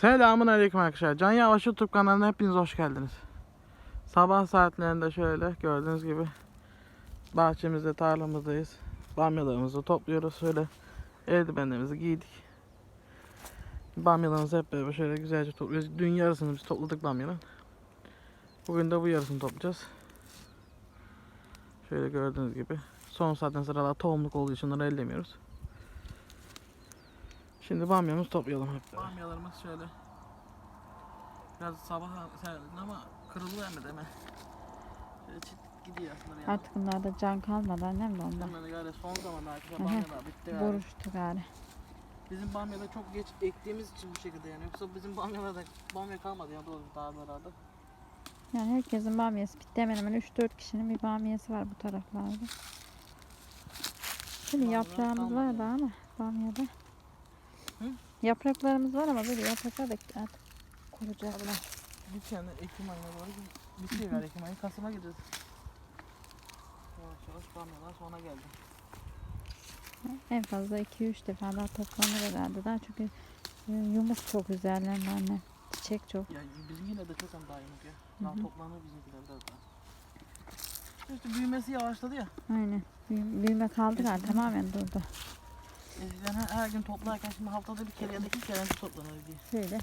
Selamun aleyküm arkadaşlar. Can Yavaş YouTube kanalına hepiniz hoş geldiniz. Sabah saatlerinde şöyle gördüğünüz gibi bahçemizde tarlamızdayız. Bamyalarımızı topluyoruz şöyle. Eldivenlerimizi giydik. Bamyalarımızı hep beraber şöyle güzelce topluyoruz. Dün yarısını biz topladık bamyanın. Bugün de bu yarısını toplayacağız. Şöyle gördüğünüz gibi. Son saatten sıralar tohumluk olduğu için onları ellemiyoruz. Şimdi bamyamızı toplayalım hep beraber. Bamyalarımız şöyle. Biraz sabah serdin ama kırıldı hemen hemen. Şöyle çit gidiyor aslında yani. Artık bunlarda can kalmadı annem de ondan. Hemen galiba son zamanlarda hı. bamyalar bitti galiba. Vuruştu gari. Bizim bamyada çok geç ektiğimiz için bu şekilde yani. Yoksa bizim bamyalarda bamya kalmadı ya doğru tarlalarda. Yani herkesin bamyası bitti. Hemen hemen 3-4 kişinin bir bamyası var bu taraflarda. Şimdi yaprağımız var da ama bamyada. Hı? Yapraklarımız var ama böyle yapraklar da artık kuracaklar. Bir tane Ekim ayına doğru bitiyor galiba Ekim ayı. Kasım'a gideceğiz. Yavaş yavaş bamyalar sona geldi. En fazla 2-3 defa daha toplanır herhalde. Daha çünkü e, yumuk çok üzerlerinde anne. Çiçek çok. Ya bizimkiler de çok hem daha yumuk ya. Daha toplanır bizimkiler biraz daha. İşte büyümesi yavaşladı ya. Aynen. Büyü- büyüme kaldı galiba. Tamamen durdu. Eskiden her, her gün toplarken şimdi haftada bir kere ya da iki kere toplanır diye. Şöyle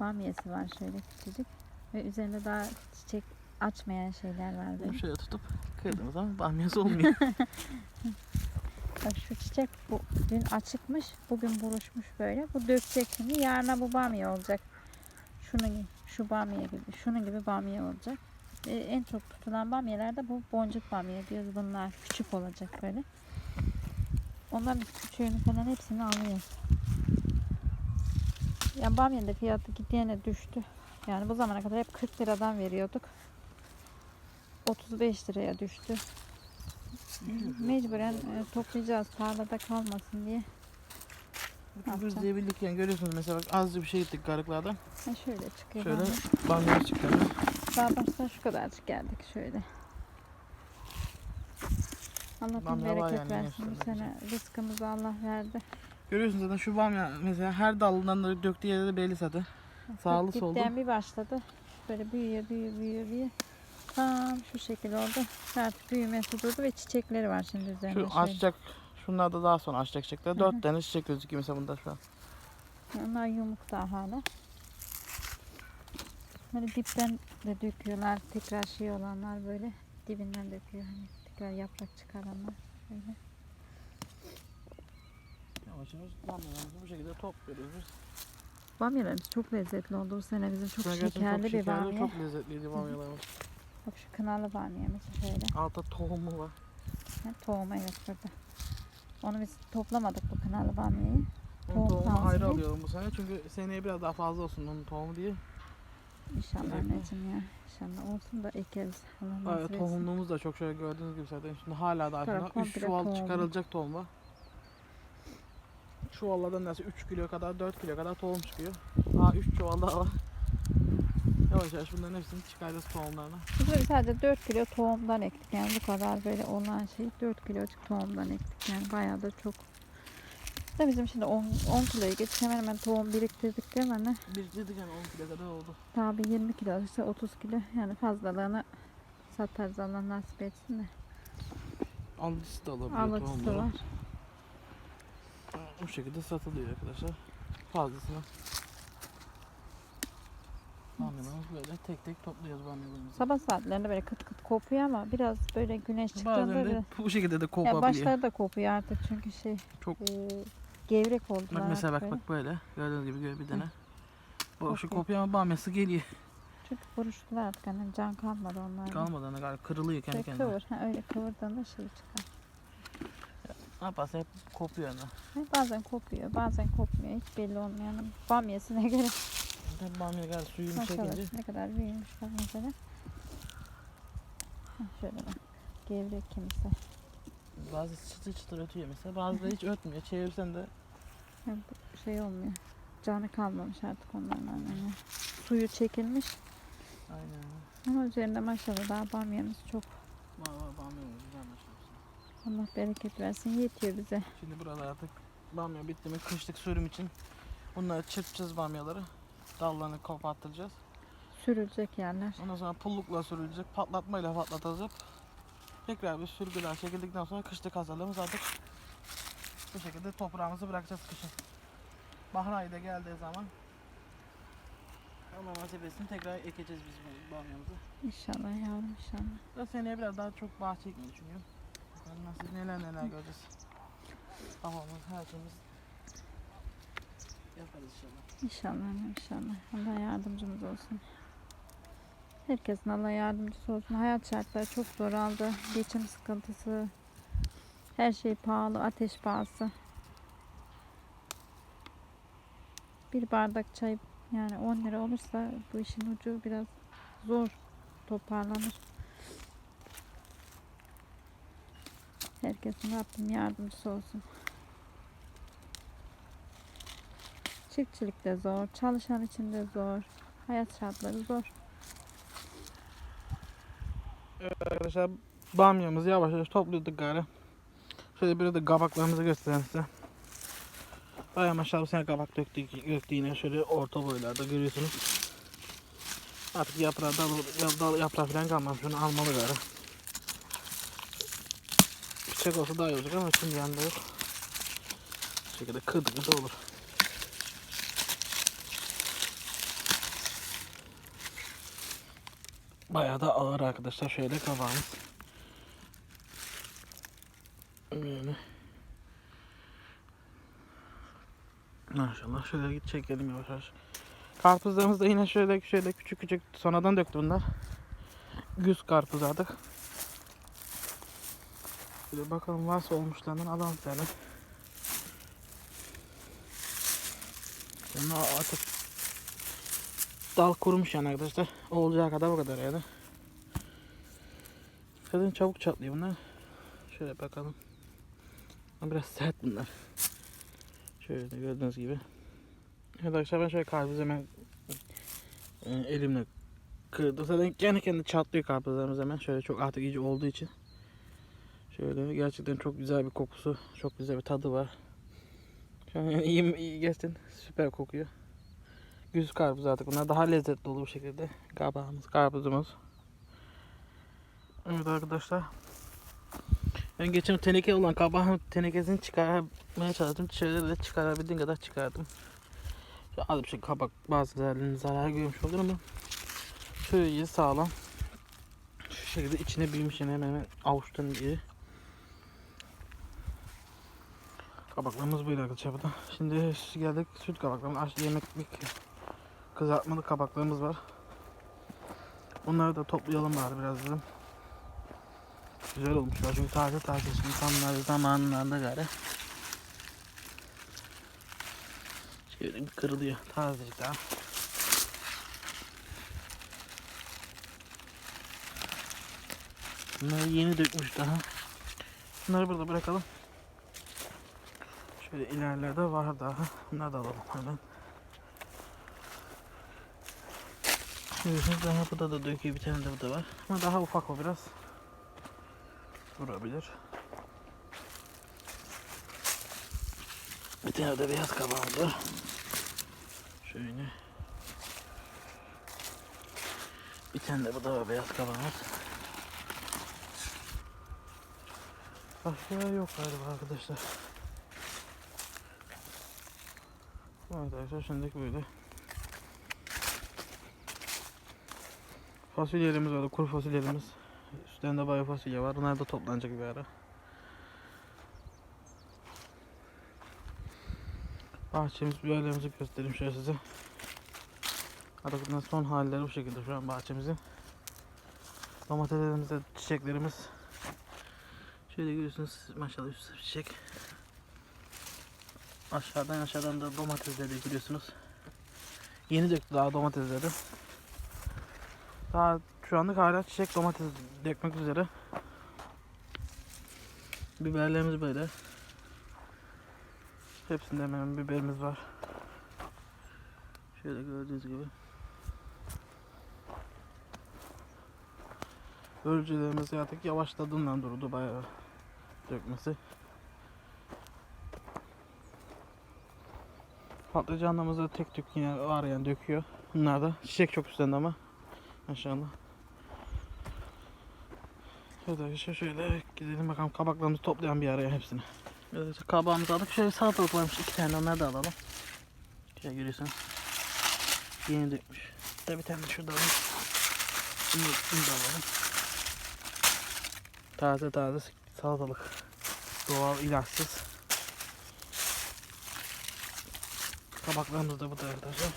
bamyası var şöyle küçücük. Ve üzerinde daha çiçek açmayan şeyler var. Bunu şöyle tutup kırdığımız zaman bamyası olmuyor. Bak şu çiçek bu dün açıkmış, bugün buruşmuş böyle. Bu dökecek şimdi. Yarına bu bamya olacak. Şunun şu bamya gibi, şunun gibi bamya olacak. Ee, en çok tutulan bamyalar da bu boncuk bamya diyoruz. Bunlar küçük olacak böyle. Onların küçüğünü falan hepsini alıyoruz. Ya bamyanın da fiyatı gittiğine düştü. Yani bu zamana kadar hep 40 liradan veriyorduk. 35 liraya düştü. Mecburen e, toplayacağız tarlada kalmasın diye. Yapacağım? gözleyebilirken görüyorsunuz mesela bak azıcık bir şey gittik garıklardan. Ha şöyle çıkıyor. Şöyle bamya. hemen. Daha baştan şu kadarcık geldik şöyle. Allah bin Bamya var bereket yani versin bu sene rızkımızı Allah verdi. Görüyorsunuz zaten şu bamya mesela her dalından da döktüğü yerde de belli zaten. Sağlı Çok sollu. dipten bir başladı. Böyle büyüyor büyüyor büyüyor büyüyor. Tam şu şekil oldu. Artık büyümesi durdu ve çiçekleri var şimdi üzerinde. Şu şöyle. açacak Şunlar da daha sonra açacak çiçekler. Dört tane çiçek gözüküyor mesela bunda şu an. Onlar yumuk daha hala. Böyle dipten de döküyorlar. Tekrar şey olanlar böyle dibinden döküyor. Hani tekrar yaprak çıkaranlar. Böyle. Yavaş yavaş bamyalarımızı bu şekilde topluyoruz. Bamyalarımız çok lezzetli oldu bu sene bizim. Çok gerçekten şekerli çok bir bamya. Çok lezzetliydi bamyalarımız. Bak şu kınalı bamyamız şöyle. Altta tohumu var. Ha, tohum evet burada. Onu biz toplamadık bu kınalı bamyayı. Onun Tohum tohumunu ayrı alıyorum bu sene çünkü seneye biraz daha fazla olsun onun tohumu diye. İnşallah anneciğim ya. İnşallah olsun da ekeriz. Allah Evet, tohumluğumuz da çok şöyle gördüğünüz gibi zaten şimdi hala da taraf aslında 3 komple çuval tohumlu. çıkarılacak tohum. Çuvallardan nasıl 3 kilo kadar 4 kilo kadar tohum çıkıyor. Daha 3 çuval daha var. Yavaş yavaş bunların hepsini çıkaracağız tohumlarını. Biz sadece 4 kilo tohumdan ektik. Yani bu kadar böyle olan şey 4 kilocuk tohumdan ektik. Yani bayağı da çok. Da bizim şimdi 10, 10 kiloyu geçtik. Hemen hemen tohum biriktirdik değil mi anne? Bir dedik yani 10 kilo kadar oldu. Bir 20 kilo işte 30 kilo. Yani fazlalığını satarız Allah nasip etsin de. Alıcısı da alabiliyor Alıcısı tohumları. var. Bu şekilde satılıyor arkadaşlar. Fazlasını. Bamyalarımız böyle tek tek topluyoruz bamyalarımızı. Sabah saatlerinde böyle kıt kıt kopuyor ama biraz böyle güneş çıktığında Bazen de bu şekilde de ya kopabiliyor. başları da kopuyor artık çünkü şey Çok- e, gevrek oldular Bak mesela bak böyle. bak böyle. Gördüğünüz gibi gör bir tane. Bu şu kopya ama bamyası geliyor. Çünkü buruştular artık annem can kalmadı onlarda. Kalmadan da galiba kırılıyor kendi Şöyle kendine. kıvır. Ha, öyle kıvırdığında şey çıkar. Ne yaparsa hep kopuyor. Ha, bazen kopuyor bazen kopmuyor. Hiç belli olmayan bamyasına göre. Zaten bamya galiba suyunu Maşallah çekince ne kadar büyümüş bak mesela. Ha, şöyle bak. Gevrek kimse. Bazı çıtır çıtır ötüyor mesela. Bazıları hiç ötmüyor. Çevirsen de bu şey olmuyor. Canı kalmamış artık onların annemle. Suyu çekilmiş. aynen. Ama üzerinde maşallah daha bamyamız çok. Var var bamyamız güzel maşallah. Allah bereket versin. Yetiyor bize. Şimdi buralar artık bamya bitti mi kışlık sürüm için bunları çırpacağız bamyaları. dallarını kopartacağız. Sürülecek yerler. Ondan sonra pullukla sürülecek, patlatmayla patlatacak. Tekrar bir sürgüler çekildikten sonra kışlık hazırlığımız artık bu şekilde toprağımızı bırakacağız kışın. Bahar ayı da geldiği zaman Allah nasip etsin tekrar ekeceğiz biz bu bamyamızı. İnşallah yavrum inşallah. Da seneye biraz daha çok bahçe ekmeyi düşünüyorum. Bakalım nasıl neler neler göreceğiz. Babamız her şeyimiz yaparız inşallah. İnşallah inşallah. Allah yardımcımız olsun. Herkesin Allah yardımcısı olsun. Hayat şartları çok zor aldı. Geçim sıkıntısı. Her şey pahalı. Ateş pahası. Bir bardak çay yani 10 lira olursa bu işin ucu biraz zor toparlanır. Herkesin Rabbim yardımcısı olsun. Çiftçilik de zor, çalışan için de zor. Hayat şartları zor. Evet arkadaşlar bamyamızı yavaş yavaş topluyorduk gari. Şöyle bir de kabaklarımızı göstereyim size. Bayağı maşallah bu sene kabak döktük, döktü yine şöyle orta boylarda görüyorsunuz. Artık yaprağı dal, dal, yaprağı falan kalmamış. Şunu almalı gari. Çiçek olsa daha iyi olacak ama şimdi yanında yok. Bu şekilde kırdık da olur. Bayağı da ağır arkadaşlar. Şöyle kabağımız. Böyle. Maşallah şöyle git çekelim yavaş yavaş. Karpuzlarımız da yine şöyle şöyle küçük küçük sonradan döktü bunlar. Güz karpuz artık. Şöyle bakalım varsa olmuşlarından alalım bir tane. Sonra artık dal kurumuş yani arkadaşlar. Olacağı kadar o kadar yani. Zaten çabuk çatlıyor bunlar. Şöyle bakalım. Biraz sert bunlar. Şöyle de gördüğünüz gibi. Arkadaşlar ben şöyle karpuzu hemen e, elimle kırdım. Zaten kendi kendine çatlıyor karpuzlarımız hemen. Şöyle çok artık iyice olduğu için. Şöyle gerçekten çok güzel bir kokusu, çok güzel bir tadı var. Şu an yani iyi, iyi gerçekten süper kokuyor. Güz karpuz artık bunlar daha lezzetli olur bu şekilde. Kabağımız, karpuzumuz. Evet arkadaşlar. Ben geçen teneke olan kabağın tenekesini çıkarmaya çalıştım. Şöyle de çıkarabildiğim kadar çıkardım. Şu az bir şey kabak bazı yerlerine zarar görmüş olur ama şöyle iyi sağlam. Şu şekilde içine büyümüş yani hemen hemen avuçtan iri. Kabaklarımız böyle arkadaşlar burada. Şimdi geldik süt kabaklarımız. Aç yemeklik kızartmalı kabaklarımız var. Onları da toplayalım bari biraz dedim. Güzel olmuşlar çünkü taze taze şimdi tam bunlar zamanlarında gari. Şöyle bir kırılıyor tazecik daha. Bunları yeni dökmüş daha. Bunları burada bırakalım. Şöyle ilerlerde var daha. Bunları da alalım hemen. Görüyorsunuz daha burada da döküyor bir tane de burada var. Ama daha ufak o biraz. Durabilir. Bir tane de beyaz kabağımız var. Şöyle. Bir tane de bu da var beyaz kabağımız. Başka yok galiba arkadaşlar. Evet arkadaşlar şimdilik böyle. Fasulyelerimiz var, kuru fasulyelerimiz. Üstlerinde bayağı fasulye var. Bunlar da toplanacak bir ara. Bahçemiz biberlerimizi göstereyim şöyle size. Artık bundan son halleri bu şekilde şu an bahçemizin. Domateslerimizde çiçeklerimiz. Şöyle görüyorsunuz maşallah üstte çiçek. Aşağıdan aşağıdan da domatesleri görüyorsunuz. Yeni döktü daha domatesleri. Daha şu anlık hala çiçek domates dökmek üzere. Biberlerimiz böyle. Hepsinde hemen biberimiz var. Şöyle gördüğünüz gibi. Börülcelerimiz artık yavaşladığından durdu bayağı dökmesi. Patlıcanlarımız da tek tük yine var yani döküyor. Bunlar da çiçek çok üstünde ama. Maşallah. Evet arkadaşlar şöyle gidelim bakalım kabaklarımızı toplayan bir araya hepsini. Evet kabağımızı aldık. Şöyle salatalık varmış iki tane onları da alalım. Şöyle görüyorsunuz. Yeni dökmüş. Bir tane şurada alalım. Bunu, bunu da alalım. Taze taze salatalık. Doğal ilaçsız. Kabaklarımız da burada arkadaşlar.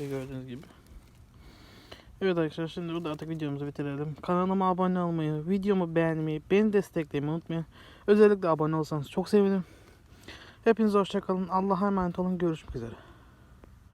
Ve gördüğünüz gibi. Evet arkadaşlar şimdi burada artık videomuzu bitirelim. Kanalıma abone olmayı, videomu beğenmeyi, beni desteklemeyi unutmayın. Özellikle abone olsanız çok sevinirim. Hepinize hoşçakalın. Allah'a emanet olun. Görüşmek üzere.